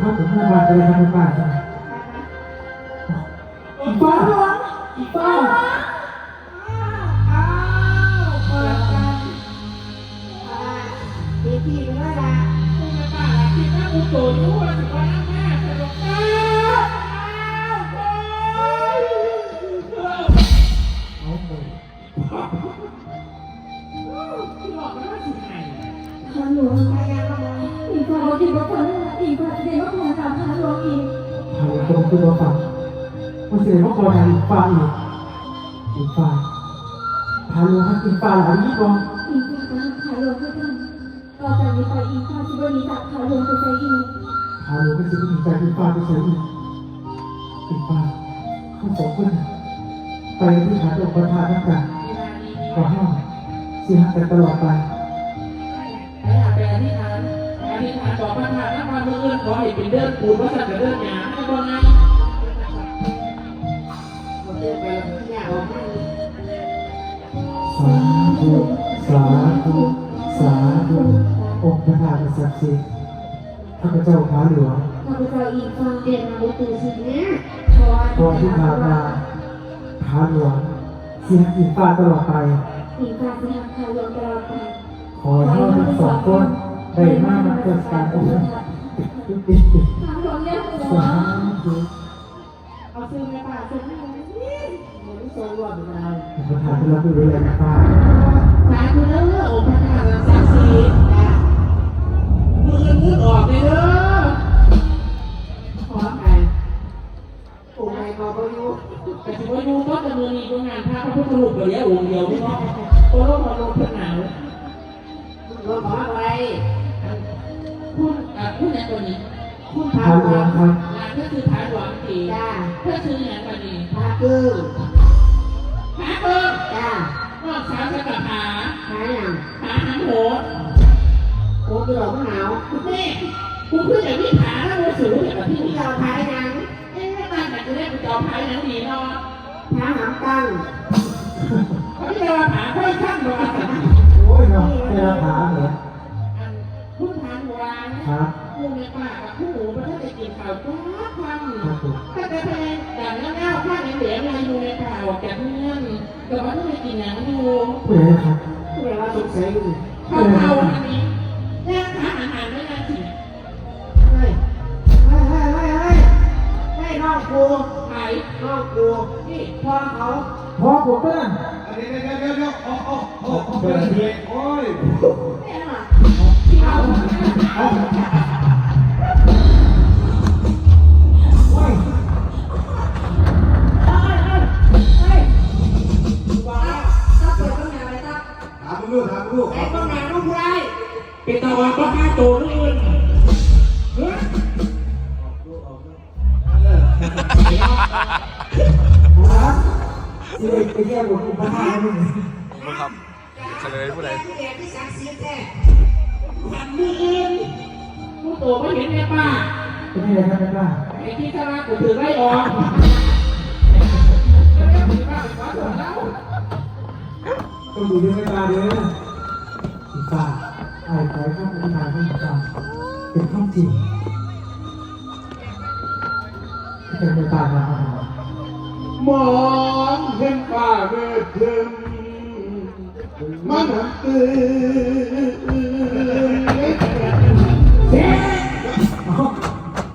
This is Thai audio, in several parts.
ถ้าผมพูดว่าจะทำบ้าน วงพยายามอีกฝ่ายที่บอกคนอีกฝ่ายเดินมาขอถามพาหลวงอีกทางตรงขึ้นมาฝั่งมาเสียว่าคนอีกฟ้าอีกอีกฟ้าพาลงให้อีกฟ้าหลายยี่กองอีกฝ่ายจะพาหลวงเพื่อนต่อจากนี้ไปอีกฝ่ายที่บริจาคพาหลวงไปใช้อีกพาลงไปซื้ออีกใจอีกฟ้าไปใส่อีกอีกฟ้าข้สองคนไปที่ฐานองประธานนั่นกันขอห้องเสียกันตลอดไป เมืองอื่นขอให้เป็นเดินปูนวัสัตว์เดินหยาให้บ่ไงสาธุสาธุสาธุองค์พระธาตุศักดิ์สิทธิ์ข้าพเจ้าขาหลวงข้าพเจ้าอีกฝ่ายเปลี่ยนมาบุตรสิเนี่ยขอที่ผ่านมาขาหลวงเสียงอีกฟ้าตลอดไปอีกฝ่ายจะทำพาหลวงตลอดไปขอให้ทั้งสองคนได้มากมาเกิดการองค์ ติดติดติดพาหลวงเนี่ยหัวสาธุเอาซื้อแม่ป้าซื้อให้หน่อยหมดโซ่รวมเราองค์พระธาตุรับรู้เลยนะป้าสาธุเด้อ คุณขาพาหลวงครับงานก็คือฐานหวังตีจ้าเพื่อซื้ออย่างวันนี้พาครึ่งหาเพิ่มจ้านอกสาวสกัดหาหาอย่างหาหันโหดโอ้ยหลงหนาวนี่กูเพื่อจะวิ่งหาแล้วกูสูงอย่างที่ที่นี่เราพายยังเอ๊ะไม่มาแต่กูได้กูจอพายหนังดีเนาะพาหามตั้งเขาที่เราหาค่อยข้า แล้วข้างในเหลืออะไรอยู่ในข่าวจากเงื่อนแต่ว่าต้องไปกินหนังอยู่เออครับผู้ใหญ่ว่าสงสัยอยู่ข้าวเผาอันนี้แยกหาอาหารไม่ได้สิเฮ้ยเฮ้ยเฮ้ยเฮ้ยเฮ้ยเฮ้ยนอกกูไปนอกกูนี่พ่อเขาพอผมเพื่อนเดี๋ยวเดี๋ยวเดี๋ยวเดี๋ยวโอ้โอ้โอ้โอ้เป็นเด็กโอ้ยเนี่ยน่ะที่เอา ด็กไปแยกบทอุปทานนี่มึงครับเฉลยผู้ใดผู้ใดที่สักดิ์สิทธิ์แท้ขันมืออื่นผู้โตไม่เห็นแม่ป้าเป็นยังไงครับแม่ป้าไอ้ที่ข้างล่างกูถือไล่ออกต้องดูด้วยแม่ป้าเด้ออีป้าไอ้ใจข้ามอธิษฐานให้อีป้าเป็นข้องจริงที่เป็นแม่ป้ามาเอาหามอ งเห็นฟ้าเมื่อคืนมันหันตื่น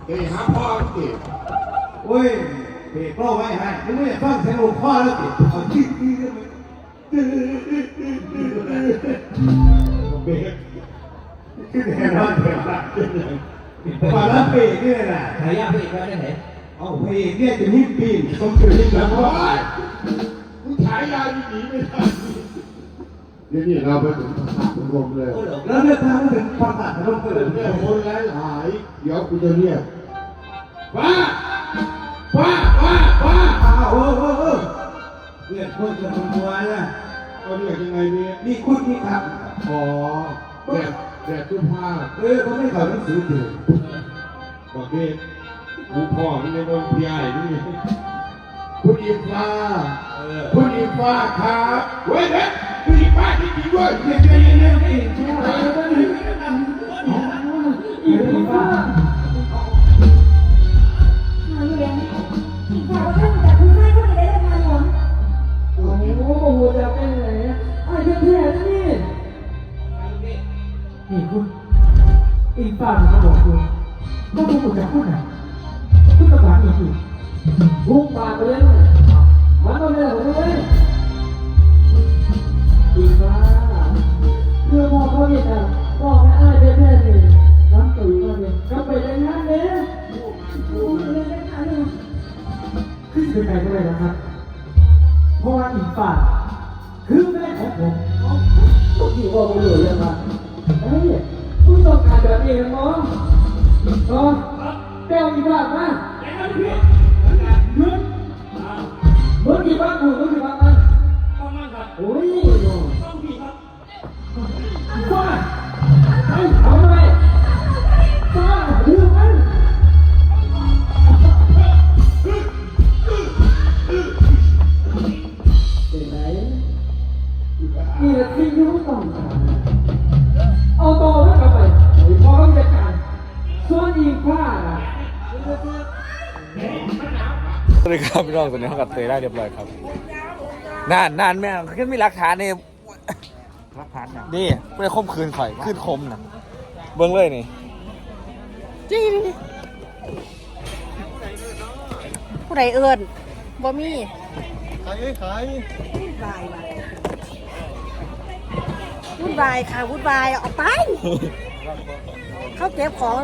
เฮ้ยหาพ่อติโอ้ยเด็กก็ไว้ให้ยังไม่ฟังเสียงหลวงพ่อแล้วติเอาที่ที่ได้ไหมเบรกขึ้นแน่นอนเดี๋ยวละป่าละเบรกนี่แหละหายากไปอีกแล้ได้ไหนเอาเพลงเนี่ยจะหิ้มปีนต้องเกิดหิ้มแล้ว เดี๋ยวนี้เราไปถึงภาษาพนมเลยแล้วเรื่องทางถึงภาษาพนมเกิดเรื่องคนหลายหลายเดี๋ยวกูจะเรียกว้าว้าว้าว้าอ้าวเออเออเออเรียกคนจะทำตัวนะก็เรียกยังไงเนี่ยนี่คุณนี่ครับอ๋อแบบแบบสุภาพเออเขาไม่เขาหนังสือถือบอกเด็กกูพ่อมันในเมืองพี่ใหญ่นี่คุณอิมฟ้าคุณอิมฟ้าครับเว้ยเฮ้ยคุณอิ มีป้าที่ดีด้วยเด็กใจเย็นๆนี่ทุกคนจะต้องรู้นี่คุณอีกฝ่ายก็บอกคุณก็คุณบอกจะพูดนะคุณก็ฝากอีกอีกบุ้งปากไปเลยมันก็ไม่ได้เลย คือพอเขาเห็นอะบอกให้อ้ายเป็นแค่นี้น้ำตุ๋ยก็เนี่ยก็ไปได้งานเนี่ยดูเลยนะคะลุงขึ้นเป็นไปได้นะครับ เพราะว่าอีกฝ่ายคือแม่ของผมพวกที่บอกไม่รู้เรื่องว่าเฮ้ยคุณต้องการแบบนี้มั้งก็เต้าอีกแล้วนะ ที่ที่เขาต้องการเอาตัวมันกลับไปไอ้พ่อเขาจัดการส่วนอีกฟ้าน่ะสวัสดีครับพี่น้องตอนนี้เขากัดเตยได้เรียบร้อยครับนานนานแม่งขึ้นมีหลักฐานนี่รักฐานอย่างนี่ไม่ได้คมคืนข่อยขึ้นคมนะเบิ้งเลยนี่ผู้ใดเอิ้นบ่มีขายขายวุ่นวายว่ะ วุ่นวายค่ะวุ่นวายออกไป เขาเก็บของ